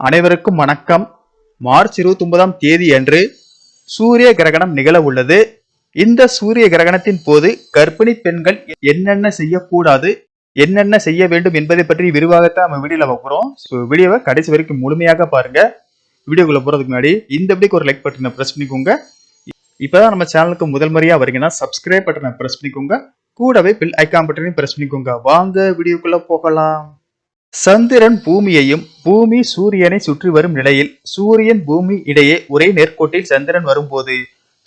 அனைவருக்கும் வணக்கம். மார்ச் இருபத்தி ஒன்பதாம் தேதி அன்று சூரிய கிரகணம் நிகழ உள்ளது இந்த சூரிய கிரகணத்தின் போது கர்ப்பிணி பெண்கள் என்னென்ன செய்யக்கூடாது என்னென்ன செய்ய வேண்டும் என்பதை பற்றி விரிவாகத்தான் நம்ம வீடியோல பார்க்குறோம். வீடியோவை கடைசி வரைக்கும் முழுமையாக பாருங்க. வீடியோக்குள்ள போறதுக்கு முன்னாடி இந்த வீடியோக்கு ஒரு லைக் பட்டனை பிரஸ் பண்ணிக்கோங்க. இப்பதான் நம்ம சேனலுக்கு முதல் முறையா வரீங்கன்னா சப்ஸ்கிரைப் பட்டனை பிரஸ் பண்ணிக்கோங்க. கூடவே பில் ஐக்கான் பட்டனையும் பிரஸ் பண்ணிக்கோங்க. வாங்க வீடியோக்குள்ள போகலாம். சந்திரன் பூமியையும் பூமி சூரியனை சுற்றி வரும் நிலையில் சூரியன் பூமி இடையே ஒரே நேர்கோட்டில் சந்திரன் வரும்போது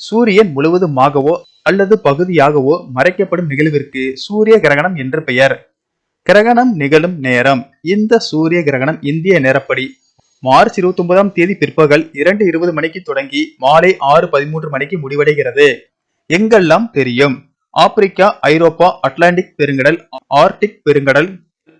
சூரியன் முழுவதுமாகவோ அல்லது பகுதியாகவோ மறைக்கப்படும் நிகழ்விற்கு சூரிய கிரகணம் என்று பெயர். கிரகணம் நிகழும் நேரம். இந்த சூரிய கிரகணம் இந்திய நேரப்படி மார்ச் இருபத்தி ஒன்பதாம் தேதி பிற்பகல் இரண்டு இருபது மணிக்கு தொடங்கி மாலை ஆறு பதிமூன்று மணிக்கு முடிவடைகிறது. எங்கெல்லாம் தெரியும்? ஆப்பிரிக்கா ஐரோப்பா அட்லாண்டிக் பெருங்கடல் ஆர்டிக் பெருங்கடல்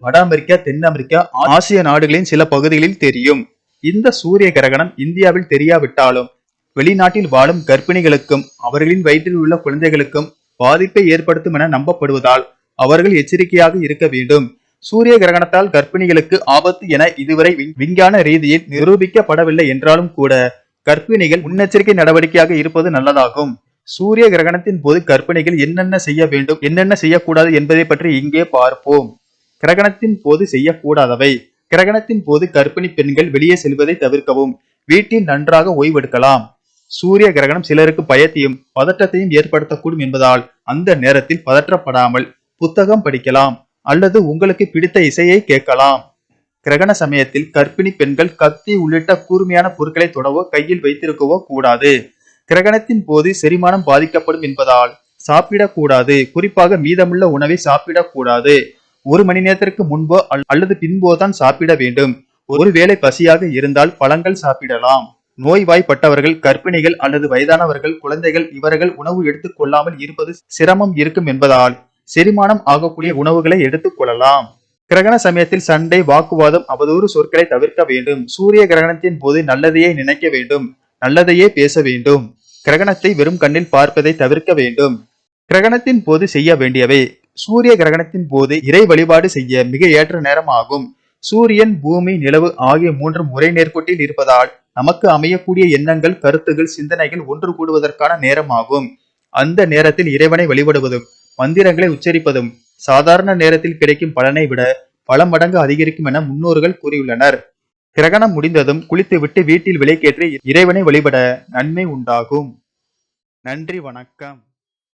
வட அமெரிக்கா தென் அமெரிக்கா ஆசிய நாடுகளின் சில பகுதிகளில் தெரியும். இந்த சூரிய கிரகணம் இந்தியாவில் தெரியாவிட்டாலும் வெளிநாட்டில் வாழும் கர்ப்பிணிகளுக்கும் அவர்களின் வயிற்றில் உள்ள குழந்தைகளுக்கும் பாதிப்பை ஏற்படுத்தும் என நம்பப்படுவதால் அவர்கள் எச்சரிக்கையாக இருக்க வேண்டும். சூரிய கிரகணத்தால் கர்ப்பிணிகளுக்கு ஆபத்து என இதுவரை விஞ்ஞான ரீதியில் நிரூபிக்கப்படவில்லை என்றாலும் கூட கர்ப்பிணிகள் முன்னெச்சரிக்கை நடவடிக்கையாக இருப்பது நல்லதாகும். சூரிய கிரகணத்தின் போது கர்ப்பிணிகள் என்னென்ன செய்ய வேண்டும் என்னென்ன செய்யக்கூடாது என்பதை பற்றி இங்கே பார்ப்போம். கிரகணத்தின் போது செய்யக்கூடாதவை. கிரகணத்தின் போது கர்ப்பிணி பெண்கள் வெளியே செல்வதை தவிர்க்கவும். வீட்டில் நன்றாக ஓய்வெடுக்கலாம். சூரிய கிரகணம் சிலருக்கு பயத்தையும் பதற்றத்தையும் ஏற்படுத்தக்கூடும் என்பதால் அந்த நேரத்தில் பதற்றப்படாமல் புத்தகம் படிக்கலாம் அல்லது உங்களுக்கு பிடித்த இசையை கேட்கலாம். கிரகண சமயத்தில் கர்ப்பிணி பெண்கள் கத்தி உள்ளிட்ட கூர்மையான பொருட்களை தொடவோ கையில் வைத்திருக்கவோ கூடாது. கிரகணத்தின் போது செரிமானம் பாதிக்கப்படும் என்பதால் சாப்பிடக்கூடாது. குறிப்பாக மீதமுள்ள உணவை சாப்பிடக்கூடாது. ஒரு மணி நேரத்திற்கு முன்போ அல்லது பின்போ தான் சாப்பிட வேண்டும். ஒருவேளை பசியாக இருந்தால் பழங்கள் சாப்பிடலாம். நோய்வாய்ப்பட்டவர்கள் கர்ப்பிணிகள் அல்லது வயதானவர்கள் குழந்தைகள் இவர்கள் உணவு எடுத்துக் கொள்ளாமல் இருப்பது சிரமம் இருக்கும் என்பதால் செரிமானம் ஆகக்கூடிய உணவுகளை எடுத்துக் கொள்ளலாம். கிரகண சமயத்தில் சண்டை வாக்குவாதம் அவதூறு சொற்களை தவிர்க்க வேண்டும். சூரிய கிரகணத்தின் போது நல்லதையே நினைக்க வேண்டும். நல்லதையே பேச வேண்டும். கிரகணத்தை வெறும் கண்ணில் பார்ப்பதை தவிர்க்க வேண்டும். கிரகணத்தின் போது செய்ய வேண்டியவை சூரிய கிரகணத்தின் போது இறை வழிபாடு செய்ய மிக ஏற்ற நேரம் ஆகும் சூரியன் பூமி நிலவு ஆகிய மூன்றும் ஒரே நேர்கோட்டில் இருப்பதால் நமக்கு அமையக்கூடிய எண்ணங்கள் கருத்துகள் சிந்தனைகள் ஒன்று கூடுவதற்கான நேரமாகும். அந்த நேரத்தில் இறைவனை வழிபடுவதும் மந்திரங்களை உச்சரிப்பதும் சாதாரண நேரத்தில் கிடைக்கும் பலனை விட பல மடங்கு அதிகரிக்கும் என முன்னோர்கள் கூறியுள்ளனர். கிரகணம் முடிந்ததும் குளித்துவிட்டு வீட்டில் விலைக்கேற்றி இறைவனை வழிபட நன்மை உண்டாகும். நன்றி வணக்கம்.